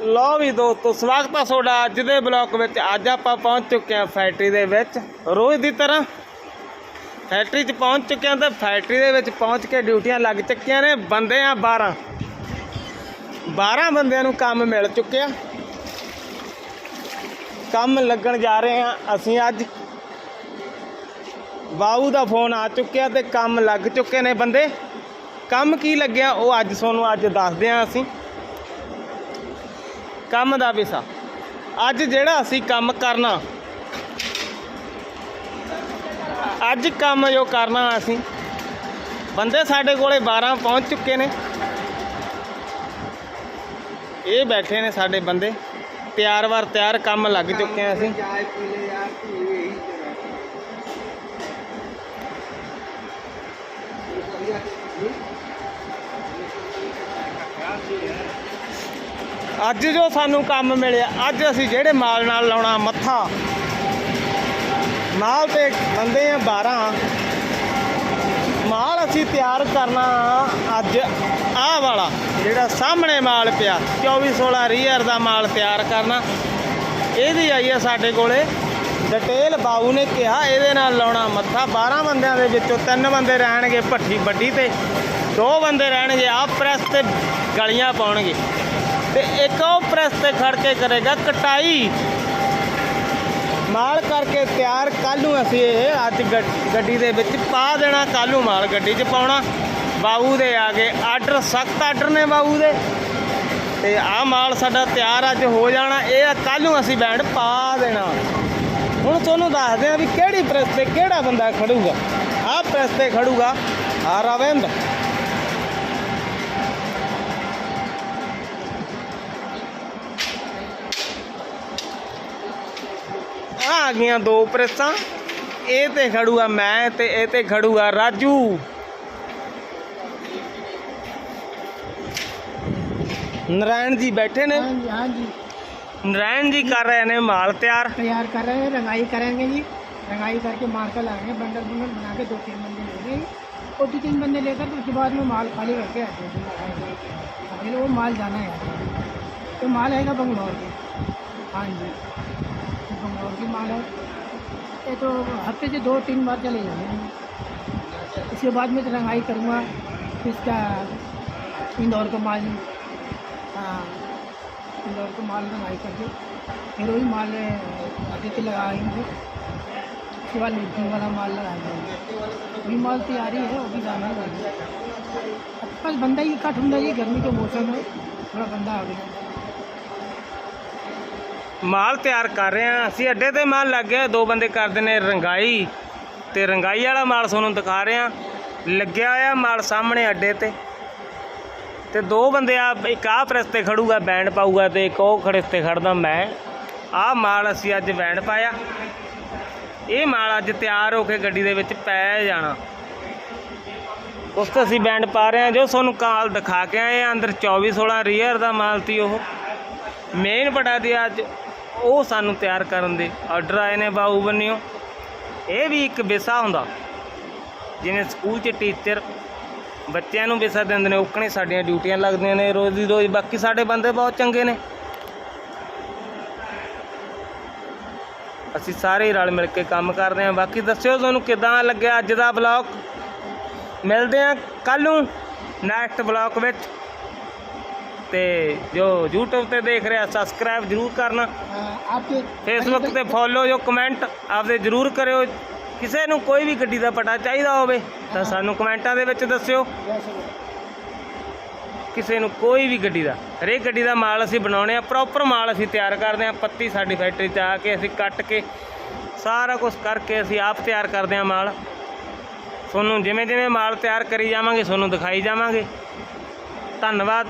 ਲੋ ਵੀ ਦੋਸਤੋ, ਸਵਾਗਤ ਹੈ ਤੁਹਾਡਾ ਅੱਜ ਦੇ ਬਲੌਗ ਵਿੱਚ। ਅੱਜ ਆਪਾਂ ਪਹੁੰਚ ਚੁੱਕੇ ਹਾਂ ਫੈਕਟਰੀ ਦੇ ਵਿੱਚ, ਰੋਜ਼ ਦੀ ਤਰ੍ਹਾਂ। ਫੈਕਟਰੀ 'ਚ ਪਹੁੰਚ ਚੁੱਕੇ ਹਾਂ ਤੇ ਫੈਕਟਰੀ ਦੇ ਵਿੱਚ ਪਹੁੰਚ ਕੇ ਡਿਊਟੀਆਂ ਲੱਗ ਚੁੱਕੀਆਂ ਨੇ, ਬੰਦੇ ਆ 12 12 ਬੰਦਿਆਂ ਨੂੰ ਕੰਮ ਮਿਲ ਚੁੱਕਿਆ। ਕੰਮ ਲੱਗਣ ਜਾ ਰਹੇ ਹਾਂ ਅਸੀਂ ਅੱਜ। ਬਾਊ ਦਾ ਫੋਨ ਆ ਚੁੱਕਿਆ ਤੇ ਕੰਮ ਲੱਗ ਚੁੱਕੇ ਨੇ ਬੰਦੇ। ਕੰਮ ਕੀ ਲੱਗਿਆ ਉਹ ਅੱਜ ਤੁਹਾਨੂੰ ਅੱਜ ਦੱਸਦੇ ਹਾਂ ਅਸੀਂ। ਕੰਮ ਦਾ ਵਿਸ਼ਾ। ਅੱਜ ਜਿਹੜਾ ਅਸੀਂ ਕੰਮ ਕਰਨਾ, ਅੱਜ ਕੰਮ ਜੋ ਕਰਨਾ ਅਸੀਂ, ਬੰਦੇ ਸਾਡੇ ਕੋਲੇ 12 ਪਹੁੰਚ ਚੁੱਕੇ ਨੇ। ਇਹ ਬੈਠੇ ਨੇ ਸਾਡੇ ਬੰਦੇ, ਤਿਆਰ ਵਾਰ ਤਿਆਰ ਕੰਮ ਲੱਗ ਚੁੱਕੇ ਆ ਅਸੀਂ। ਅੱਜ ਜੋ ਸਾਨੂੰ ਕੰਮ ਮਿਲਿਆ, ਅੱਜ ਅਸੀਂ ਜਿਹੜੇ ਮਾਲ ਨਾਲ ਲਾਉਣਾ ਮੱਥਾ ਮਾਲ ਤੇ ਬੰਦੇ ਆ 12 ਮਾਲ ਅਸੀਂ ਤਿਆਰ ਕਰਨਾ ਅੱਜ ਆਹ ਵਾਲਾ, ਜਿਹੜਾ ਸਾਹਮਣੇ ਮਾਲ ਪਿਆ 2416 ਰੀਅਰ ਦਾ ਮਾਲ ਤਿਆਰ ਕਰਨਾ। ਇਹਦੀ ਆਈ ਆ ਸਾਡੇ ਕੋਲੇ। ਡਿਟੇਲ ਬਾਊ ਨੇ ਕਿਹਾ ਇਹਦੇ ਨਾਲ ਲਾਉਣਾ ਮੱਥਾ। 12 ਬੰਦਿਆਂ ਦੇ ਵਿੱਚੋਂ ਤਿੰਨ ਬੰਦੇ ਰਹਿਣਗੇ ਭੱਠੀ ਵੱਡੀ ਤੇ। ਦੋ ਬੰਦੇ ਰਹਿਣਗੇ, ਆਹ ਪ੍ਰੈਸ ਤੇ ਗਲੀਆਂ ਪਾਉਣਗੇ। ਤੇ ਇੱਕ ਉਹ ਪ੍ਰੈਸ ਤੇ ਖੜ ਕੇ ਕਰੇਗਾ ਕਟਾਈ। ਮਾਲ ਕਰਕੇ ਤਿਆਰ ਕੱਲ ਨੂੰ ਅਸੀਂ ਇਹ ਅੱਜ ਗੱਡ- ਗੱਡੀ ਦੇ ਵਿੱਚ ਪਾ ਦੇਣਾ ਕੱਲ ਨੂੰ ਮਾਲ ਗੱਡੀ 'ਚ ਪਾਉਣਾ। ਬਾਬੂ ਦੇ ਆ ਗਏ ਆਰਡਰ, ਸਖਤ ਆਰਡਰ ਨੇ ਬਾਬੂ ਦੇ। ਤੇ ਆਹ ਮਾਲ ਸਾਡਾ ਤਿਆਰ ਅੱਜ ਹੋ ਜਾਣਾ, ਇਹ ਕੱਲ ਨੂੰ ਅਸੀਂ ਬੈਂਡ ਪਾ ਦੇਣਾ। ਹੁਣ ਤੁਹਾਨੂੰ ਦੱਸਦੇ ਆ ਵੀ ਕਿਹੜੀ ਪ੍ਰੈਸ ਤੇ ਕਿਹੜਾ ਬੰਦਾ ਖੜੂਗਾ। ਆਹ ਪ੍ਰੈਸ ਤੇ ਖੜੂਗਾ ਆ ਰਵਿੰਦ ਆ ਗਈਆਂ ਦੋ ਪ੍ਰੈਸਾਂ ਇਹ ਤੇ ਖੜੂਗਾ ਮੈਂ ਤੇ ਇਹ ਤੇ ਖੜੂਗਾ ਰਾਜੂ ਨਰਾਇਣ ਜੀ ਬੈਠੇ ਨੇ हाँ जी हाँ जी ਨਰਾਇਣ ਜੀ ਕਰ ਰਹੇ ਨੇ ਮਾਲ ਤਿਆਰ तैयार कर रहे हैं रंगाई करेंगे जी रंगाई करके मार्कर लाएंगे बंडल बंडल बना के दो तीन बंदे ले लेंगे और दो तीन बंदे लेकर तो उसके बाद में माल खाली करके आते हैं फिर वो माल जाना है यहाँ तो माल आएगा बंगलौर के हाँ जी माल है। ये तो हफ़्ते से दो, तीन बार चले जाएँगे इसके बाद में तो रंगाई करूँगा इसका इंदौर का माल हाँ इंदौर का माल रंगाई करके, फिर वही माल आदित्य लगाएँगे। उसके बाद मिर्ची वाला माल लगाएँगे। वही माल तैयारी है वो भी जाना बस बंदा ही, इकट्ठ ਹੁੰਦਾ जी गर्मी के मौसम है थोड़ा बंदा आ गया। ਮਾਲ ਤਿਆਰ ਕਰ ਰਹੇ ਆ ਅਸੀਂ ਅੱਡੇ ਤੇ ਮਾਲ ਲੱਗ ਗਿਆ। ਦੋ ਬੰਦੇ ਕਰਦੇ ਨੇ ਰੰਗਾਈ ਤੇ ਰੰਗਾਈ ਵਾਲਾ ਮਾਲ ਤੁਹਾਨੂੰ ਦਿਖਾ ਰਹੇ ਆ ਲੱਗਿਆ ਹੋਇਆ ਮਾਲ ਸਾਹਮਣੇ ਅੱਡੇ ਤੇ। ਤੇ ਦੋ ਬੰਦੇ ਆ, ਇੱਕ ਆਹ ਪ੍ਰੈਸ ਤੇ ਖੜੂਗਾ, ਬੈਂਡ ਪਾਊਗਾ ਤੇ ਇੱਕ ਉਹ ਖੜੇ ਤੇ ਖੜਦਾ ਮੈਂ। ਆਹ ਮਾਲ ਅਸੀਂ ਅੱਜ ਬੈਂਡ ਪਾਇਆ। ਇਹ ਮਾਲ ਅੱਜ ਤਿਆਰ ਹੋ ਕੇ ਗੱਡੀ ਦੇ ਵਿੱਚ ਪੈ ਜਾਣਾ। ਉਸ ਤੋਂ ਅਸੀਂ ਬੈਂਡ ਪਾ ਰਹੇ ਆ ਜੋ ਤੁਹਾਨੂੰ ਕਾਲ ਦਿਖਾ ਕੇ ਆਏ ਆ ਅੰਦਰ 24 16 ਰੀਅਰ ਦਾ ਮਾਲ ਸੀ ਉਹ। ਮੇਨ ਬੜਾ ਦੀ ਅੱਜ। ਉਹ ਸਾਨੂੰ ਤਿਆਰ ਕਰਨ ਦੇ ਆਰਡਰ ਆਏ ਨੇ ਬਾਊ ਬੰਨਿਓ। ਇਹ ਵੀ ਇੱਕ ਵਿਸਾ ਹੁੰਦਾ। ਜਿਵੇਂ ਸਕੂਲ 'ਚ ਟੀਚਰ ਬੱਚਿਆਂ ਨੂੰ ਵਿਸਾ ਦਿੰਦੇ ਨੇ, ਉਕਣੇ ਸਾਡੀਆਂ ਡਿਊਟੀਆਂ ਲੱਗਦੀਆਂ ਨੇ ਰੋਜ਼ ਦੀ ਰੋਜ਼, ਬਾਕੀ ਸਾਡੇ ਬੰਦੇ ਬਹੁਤ ਚੰਗੇ ਨੇ। ਅਸੀਂ ਸਾਰੇ ਰਲ ਮਿਲ ਕੇ ਕੰਮ ਕਰਦੇ ਹਾਂ। ਬਾਕੀ ਦੱਸਿਓ ਤੁਹਾਨੂੰ ਕਿਦਾਂ ਲੱਗਿਆ ਅੱਜ ਦਾ ਬਲੌਗ ਮਿਲਦੇ ਹਾਂ ਕੱਲ ਨੂੰ ਨੈਕਸਟ ਬਲੌਗ ਵਿੱਚ। ਤੇ ਜੋ YouTube ਤੇ ਦੇਖ ਰਿਹਾ ਸਬਸਕ੍ਰਾਈਬ ਜ਼ਰੂਰ ਕਰਨਾ। ਆਪਕੇ Facebook ਤੇ ਫੋਲੋ ਜੋ ਕਮੈਂਟ ਆਪਦੇ ਜ਼ਰੂਰ ਕਰਿਓ। ਕਿਸੇ ਨੂੰ ਕੋਈ ਵੀ ਗੱਡੀ ਦਾ ਪਟਾ ਚਾਹੀਦਾ ਹੋਵੇ ਤਾਂ ਸਾਨੂੰ ਕਮੈਂਟਾਂ ਦੇ ਵਿੱਚ ਦੱਸਿਓ। ਕਿਸੇ ਨੂੰ ਕੋਈ ਵੀ ਗੱਡੀ ਦਾ ਹਰੇਕ ਗੱਡੀ ਦਾ ਮਾਲ ਅਸੀਂ ਬਣਾਉਣੇ ਆ ਪ੍ਰੋਪਰ ਮਾਲ ਅਸੀਂ ਤਿਆਰ ਕਰਦੇ ਆ ਪੱਤੀ ਸਾਡੀ ਫੈਕਟਰੀ 'ਚ ਆ ਕੇ ਅਸੀਂ ਕੱਟ ਕੇ ਸਾਰਾ ਕੁਝ ਕਰਕੇ ਅਸੀਂ ਆਪ ਤਿਆਰ ਕਰਦੇ ਆ ਮਾਲ। ਤੁਹਾਨੂੰ ਜਿਵੇਂ ਜਿਵੇਂ ਮਾਲ ਤਿਆਰ ਕਰੀ ਜਾਵਾਂਗੇ ਤੁਹਾਨੂੰ ਦਿਖਾਈ ਜਾਵਾਂਗੇ। ਧੰਨਵਾਦ।